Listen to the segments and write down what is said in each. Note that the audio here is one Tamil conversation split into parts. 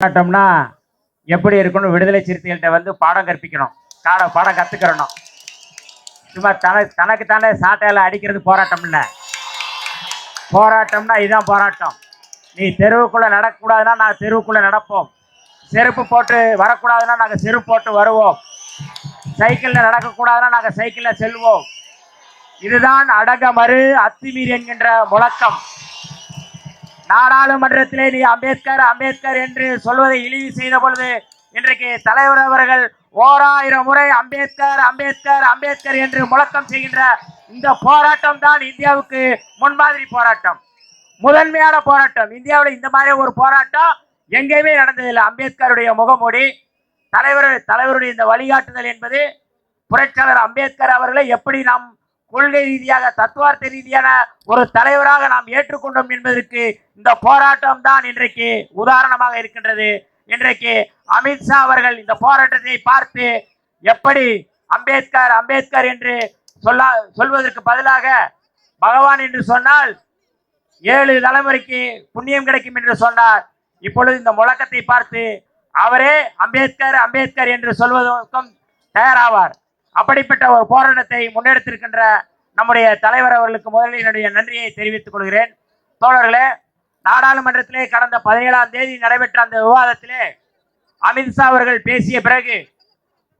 போராட்டம்னா எப்படி இருக்கணும் விடுதலை சிறுத்தைகள்கிட்ட வந்து பாடம் கற்பிக்கணும். காட பாடம் கற்றுக்கிறணும் சும்மா தன தனக்கு தானே சாட்டையில் அடிக்கிறது போராட்டம் இல்லை. போராட்டம்னா இதுதான் போராட்டம். நீ தெருவுக்குள்ளே நடக்கக்கூடாதுன்னா நாங்கள் தெருவுக்குள்ளே நடப்போம். செருப்பு போட்டு வரக்கூடாதுன்னா நாங்கள் செருப்பு போட்டு வருவோம். சைக்கிளில் நடக்கக்கூடாதுன்னா நாங்கள் சைக்கிளில் செல்வோம். இதுதான் அடங்கமறு அத்துமீறி என்கின்ற முழக்கம். நாடாளுமன்றத்திலே நீ அம்பேத்கர் அம்பேத்கர் என்று சொல்வதை இழிவு செய்த பொழுது இன்றைக்கு தலைவர் அவர்கள் ஓராயிரம் முறை அம்பேத்கர் அம்பேத்கர் அம்பேத்கர் என்று முழக்கம் செய்கின்ற இந்த போராட்டம் தான் இந்தியாவுக்கு முன்மாதிரி போராட்டம். முதன்மையான போராட்டம். இந்தியாவில் இந்த மாதிரி ஒரு போராட்டம் எங்கேயுமே நடந்ததில்லை. அம்பேத்கருடைய முகமூடி தலைவர் தலைவருடைய இந்த வழிகாட்டுதல் என்பது புரட்சியாளர் அம்பேத்கர் அவர்களை எப்படி நாம் கொள்கை ரீதியாக தத்துவார்த்த ரீதியான ஒரு தலைவராக நாம் ஏற்றுக்கொண்டோம் என்பதற்கு இந்த போராட்டம் தான் இன்றைக்கு உதாரணமாக இருக்கின்றது. இன்றைக்கு அமித்ஷா அவர்கள் இந்த போராட்டத்தை பார்த்து எப்படி அம்பேத்கர் அம்பேத்கர் என்று சொல்ல சொல்வதற்கு பதிலாக பகவான் என்று சொன்னால் ஏழு தலைமுறைக்கு புண்ணியம் கிடைக்கும் என்று சொன்னார். இப்பொழுது இந்த முழக்கத்தை பார்த்து அவரே அம்பேத்கர் அம்பேத்கர் என்று சொல்வதற்கும் தயாராவார். அப்படிப்பட்ட ஒரு போராட்டத்தை முன்னெடுத்திருக்கின்ற நம்முடைய தலைவர் அவர்களுக்கு முதலில் என்னுடைய நன்றியை தெரிவித்துக் கொள்கிறேன். தோழர்களே நாடாளுமன்றத்திலே கடந்த பதினேழாம் தேதி நடைபெற்ற அந்த விவாதத்திலே அமித்ஷா அவர்கள் பேசிய பிறகு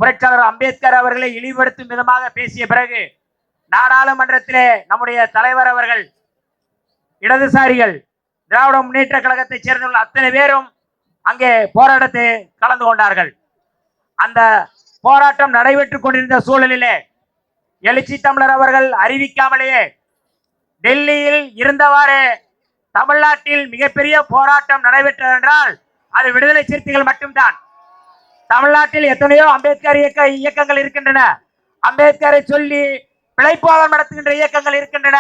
புரட்சியாளர் அம்பேத்கர் அவர்களை இழிவுபடுத்தும் விதமாக பேசிய பிறகு நாடாளுமன்றத்திலே நம்முடைய தலைவர் அவர்கள் இடதுசாரிகள் திராவிட முன்னேற்ற கழகத்தைச் சேர்ந்துள்ள அத்தனை பேரும் அங்கே போராட்டத்தை கலந்து கொண்டார்கள். அந்த போராட்டம் நடைபெற்றுக் கொண்டிருந்த சூழலிலே எழுச்சி தமிழர் அவர்கள் அறிவிக்காமலேயே டெல்லியில் இருந்தவாறு தமிழ்நாட்டில் மிகப்பெரிய போராட்டம் நடைபெற்றது என்றால் அது விடுதலை சிறுத்தைகள் மட்டும்தான். தமிழ்நாட்டில் எத்தனையோ அம்பேத்கர் இயக்க இயக்கங்கள் இருக்கின்றன. அம்பேத்கரை சொல்லி பிழைப்போதம் நடத்துகின்ற இயக்கங்கள் இருக்கின்றன.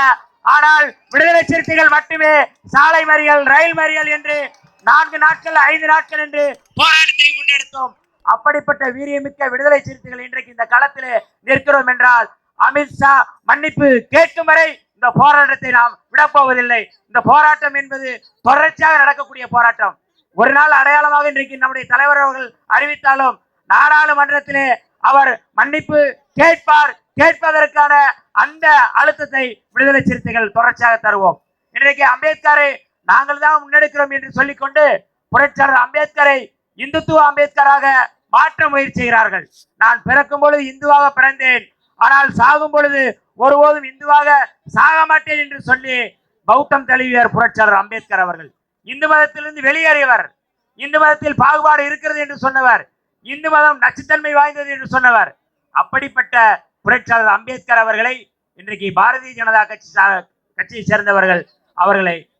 ஆனால் விடுதலை சிறுத்தைகள் மட்டுமே சாலை மறியல் ரயில் மறியல் என்று நான்கு நாட்கள் ஐந்து நாட்கள் என்று போராட்டத்தை முன்னெடுத்தோம். அப்படிப்பட்ட வீரியமிக்க விடுதலை சிறுத்தைகள் இன்றைக்கு இந்த களத்திலே நிற்கிறோம் என்றால் அமித்ஷா மன்னிப்பு கேட்கும் வரை இந்த போராட்டத்தை நாம் விடப்போவதில்லை. இந்த போராட்டம் என்பது தொடர்ச்சியாக நடக்கக்கூடிய போராட்டம். ஒரு நாள் அடையாளமாக இன்றைக்கு நம்முடைய தலைவர் அவர்கள் அறிவித்தாலும் நாடாளுமன்றத்திலே அவர் மன்னிப்பு கேட்பார் கேட்பதற்கான அந்த அழுத்தத்தை விடுதலை சிறுத்தைகள் தொடர்ச்சியாக தருவோம். இன்றைக்கு அம்பேத்கரை நாங்கள் தான் முன்னெடுக்கிறோம் என்று சொல்லிக்கொண்டு புரட்சியாளர் அம்பேத்கரை இந்துத்துவ அம்பேத்கராக மாற்ற முயற்சி செய்கிறார்கள். நான் பிறக்கும் பொழுது இந்துவாக பிறந்தேன். ஆனால் சாகும் பொழுது ஒருபோதும் இந்துவாக சாக மாட்டேன் என்று சொல்லி பௌத்தம் தழுவியார் புரட்சியாளர் அம்பேத்கர் அவர்கள். இந்து மதத்திலிருந்து வெளியேறியவர். இந்து மதத்தில் பாகுபாடு இருக்கிறது என்று சொன்னவர். இந்து மதம் நச்சுத்தன்மை வாய்ந்தது என்று சொன்னவர். அப்படிப்பட்ட புரட்சியாளர் அம்பேத்கர் அவர்களை இன்றைக்கு பாரதிய ஜனதா கட்சி சா- கட்சியை சேர்ந்தவர்கள் அவர்களை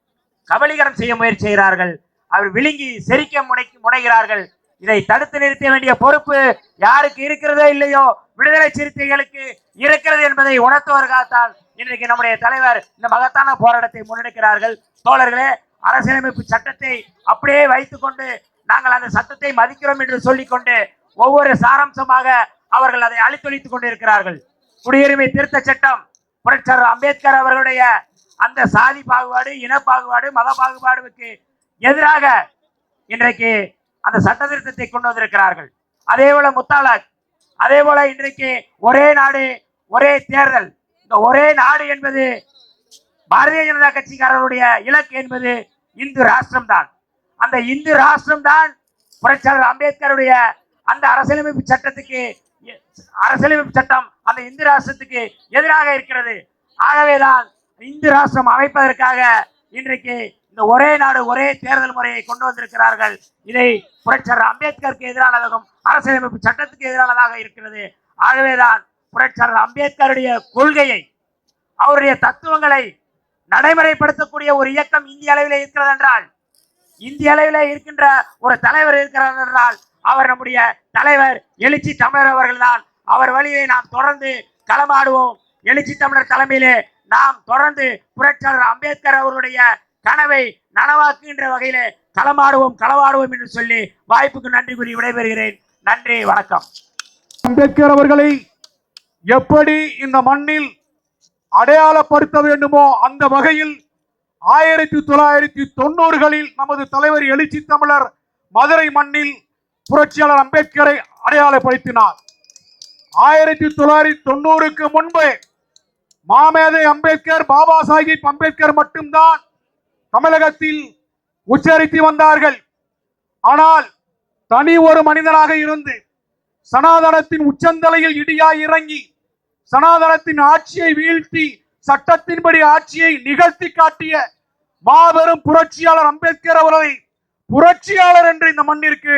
கபலீகரம் செய்ய முயற்சி செய்கிறார்கள். அவர் விழுங்கி செரிக்க முனை முனைகிறார்கள். இதை தடுத்து நிறுத்த வேண்டிய பொறுப்பு யாருக்கு இருக்கிறதோ இல்லையோ விடுதலை சிறுத்தைகளுக்கு இருக்கிறது என்பதை உணர்த்துவதற்காகத்தான் இன்றைக்கு நம்முடைய தலைவர் இந்த மகத்தான போராட்டத்தை முன்னெடுக்கிறார்கள். தோழர்களே அரசியலமைப்பு சட்டத்தை அப்படியே வைத்துக்கொண்டு நாங்கள் அந்த சட்டத்தை மதிக்கிறோம் என்று சொல்லிக்கொண்டு ஒவ்வொரு சாராம்சமாக அவர்கள் அதை அழித்தொழித்துக் கொண்டிருக்கிறார்கள். குடியுரிமை திருத்த சட்டம் புரட்சர் அம்பேத்கர் அவர்களுடைய அந்த சாதி பாகுபாடு இன பாகுபாடு மத பாகுபாடுக்கு எதிராக இன்றைக்கு அந்த சட்ட திருத்தத்தை கொண்டு வந்திருக்கிறார்கள். அதே போல முத்தாலாக் அதே போல இன்றைக்கு ஒரே நாடு ஒரே தேர்தல். இந்த ஒரே நாடு என்பது பாரதிய ஜனதா கட்சிக்காரர்களுடைய இலக்கு என்பது இந்து ராஷ்டிரம் தான் அந்த இந்து ராஷ்டிரம் தான் புரட்சியாளர் அம்பேத்கருடைய அந்த அரசியலமைப்பு சட்டத்துக்கு எ- அரசியலமைப்பு சட்டம் அந்த இந்து ராஷ்டிரத்துக்கு எதிராக இருக்கிறது. ஆகவேதான் இந்து ராஷ்டிரம் அமைப்பதற்காக இன்றைக்கு இந்த ஒரே நாடு ஒரே தேர்தல் முறையை கொண்டு வந்திருக்கிறார்கள். இதை புரட்சியாளர் அம்பேத்கருக்கு எதிரானதாகவும் அரசியலமைப்பு சட்டத்துக்கு எதிரானதாக இருக்கிறது. ஆகவேதான் புரட்சியாளர் அம்பேத்கருடைய கொள்கையை அவருடைய தத்துவங்களை நடைமுறைப்படுத்தக்கூடிய ஒரு இயக்கம் இந்திய அளவில் இருக்கிறது என்றால் இந்திய அளவில் இருக்கின்ற ஒரு தலைவர் இருக்கிறார் என்றால் அவர் நம்முடைய தலைவர் எழுச்சி தமிழர் அவர்கள்தான் அவர் வழியை நாம் தொடர்ந்து களமாடுவோம். எழுச்சி தமிழர் தலைமையிலே நாம் தொடர்ந்து புரட்சியாளர் அம்பேத்கர் அவர்களுடைய கனவை நனவாக்குகின்ற வகையிலே களமாடுவோம் களவாடுவோம் என்று சொல்லி வாய்ப்புக்கு நன்றி கூறி விடைபெறுகிறேன். நன்றி வணக்கம். அம்பேத்கர் அவர்களை எப்படி இந்த மண்ணில் அடையாளப்படுத்த வேண்டுமோ அந்த வகையில் ஆயிரத்தி தொள்ளாயிரத்தி தொண்ணூறுகளில் நமது தலைவர் எழுச்சி தமிழர் மதுரை மண்ணில் புரட்சியாளர் அம்பேத்கரை அடையாளப்படுத்தினார். ஆயிரத்தி தொள்ளாயிரத்தி தொண்ணூறுக்கு முன்பு மாமேதை அம்பேத்கர் பாபா சாஹிப் அம்பேத்கர் மட்டும்தான் தமிழகத்தில் உச்சரித்து வந்தார்கள். ஆனால் தனி ஒரு மனிதனாக இருந்து சனாதனத்தின் உச்சந்தலையில் இடியாய் இறங்கி சனாதனத்தின் ஆட்சியை வீழ்த்தி சட்டத்தின்படி ஆட்சியை நிகழ்த்தி காட்டிய மாபெரும் புரட்சியாளர் அம்பேத்கர் அவர்களை புரட்சியாளர் என்று இந்த மண்ணிற்கு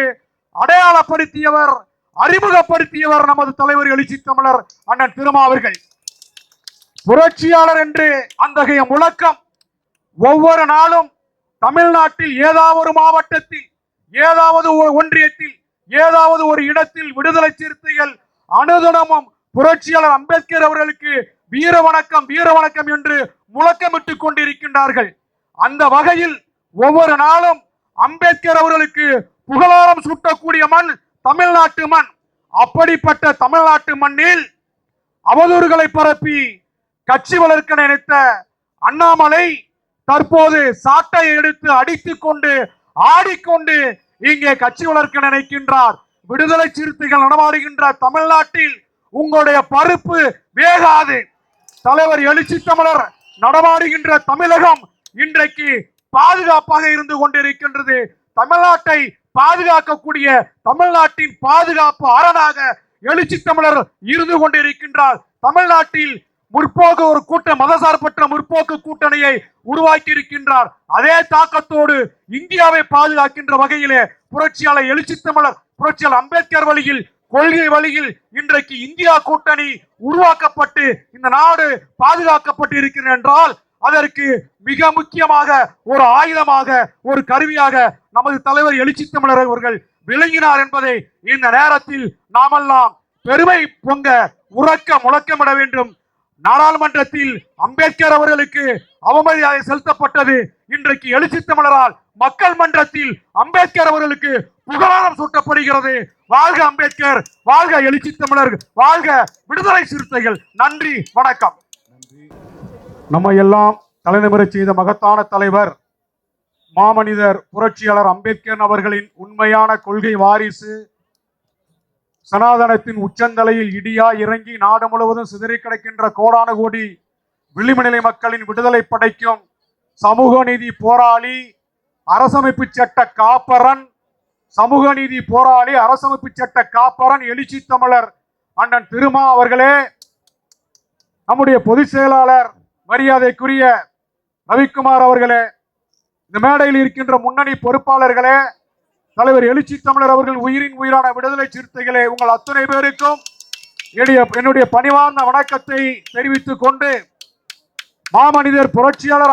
அடையாளப்படுத்தியவர் அறிமுகப்படுத்தியவர் நமது தலைவர் எழுச்சி தமிழர் அண்ணன் திருமா அவர்கள் புரட்சியாளர் என்று அத்தகைய முழக்கம் ஒவ்வொரு நாளும் தமிழ்நாட்டில் ஏதாவது ஒரு மாவட்டத்தில் ஏதாவது ஒரு ஒன்றியத்தில் ஏதாவது ஒரு இடத்தில் விடுதலை சிறுத்தைகள் அனுதினமும் புரட்சியாளர் அம்பேத்கர் அவர்களுக்கு வீர வணக்கம் வீர வணக்கம் என்று முழக்கமிட்டுக் கொண்டிருக்கின்றார்கள். அந்த வகையில் ஒவ்வொரு நாளும் அம்பேத்கர் அவர்களுக்கு புகழாரம் சூட்டக்கூடிய மண் தமிழ்நாட்டு மண். அப்படிப்பட்ட தமிழ்நாட்டு மண்ணில் அவதூறுகளை பரப்பி கட்சி வளர்க்க நினைத்த அண்ணாமலை தற்போது சாட்டை எடுத்து அடித்துக் கொண்டு ஆடிக்கொண்டு இங்கே கட்சி வளர்க்க நினைக்கின்றார். விடுதலை சிறுத்தைகள் நடமாடுகின்ற தமிழ்நாட்டில் உங்களுடைய பருப்பு வேகாது. தலைவர் எழுச்சி தமிழர் நடமாடுகின்ற தமிழகம் இன்றைக்கு பாதுகாப்பாக இருந்து கொண்டிருக்கின்றது. தமிழ்நாட்டை பாதுகாக்கக்கூடிய தமிழ்நாட்டின் பாதுகாப்பு அரணாக எழுச்சி தமிழர் இருந்து கொண்டிருக்கின்றார். தமிழ்நாட்டில் முற்போக்கு ஒரு கூட்ட மதசார்பற்ற முற்போக்கு கூட்டணியை உருவாக்கி இருக்கின்றார் அதே தாக்கத்தோடு இந்தியாவை பாதுகாக்கின்ற வகையிலே புரட்சியாளர் எழுச்சி தமிழர் புரட்சியாளர் அம்பேத்கர் வழியில் கொள்கை வழியில் இன்றைக்கு இந்தியா கூட்டணி உருவாக்கப்பட்டு இந்த நாடு பாதுகாக்கப்பட்டு இருக்கிறது என்றால் அதற்கு மிக முக்கியமாக ஒரு ஆயுதமாக ஒரு கருவியாக நமது தலைவர் எழுச்சி தமிழர் அவர்கள் விளங்கினார் என்பதை இந்த நேரத்தில் நாமெல்லாம் பெருமை பொங்க உறக்க முழக்கமிட வேண்டும். நாடாளுமன்றத்தில் அம்பேத்கர் அவர்களுக்கு அவமரியாதை செலுத்தப்பட்டது. இன்றைக்கு எழுச்சி தமிழரால் மக்கள் மன்றத்தில் அம்பேத்கர் அவர்களுக்கு புகழாரம் சூட்டப்படுகிறது. வாழ்க அம்பேத்கர் வாழ்க எழுச்சி தமிழர் வாழ்க விடுதலை சிறுத்தைகள். நன்றி வணக்கம். நம்ம எல்லாம் தலைநிமிரச் செய்த மகத்தான தலைவர் மாமனிதர் புரட்சியாளர் அம்பேத்கர் அவர்களின் உண்மையான கொள்கை வாரிசு சனாதனத்தின் உச்சந்தலையில் இடியா இறங்கி நாடு முழுவதும் சிதறி கிடக்கின்ற கோடான கோடி விளிம்புநிலை மக்களின் விடுதலை படைக்கும் சமூக நீதி போராளி அரசமைப்பு சட்ட காப்பரன் சமூக நீதி போராளி அரசமைப்பு சட்ட காப்பரன் எழுச்சி தமிழர் அண்ணன் திருமா அவர்களே நம்முடைய பொதுச் செயலாளர் மரியாதைக்குரிய ரவிக்குமார் அவர்களே இந்த மேடையில் இருக்கின்ற முன்னணி பொறுப்பாளர்களே தலைவர் எழுச்சி தமிழர் அவர்கள் உயிரின் உயிரான விடுதலை சிறுத்தைகளே உங்கள் அத்தனை பேருக்கும் என்னுடைய என்னுடைய பணிவார்ந்த வணக்கத்தை தெரிவித்துக் கொண்டு மாமனிதர் புரட்சியாளர்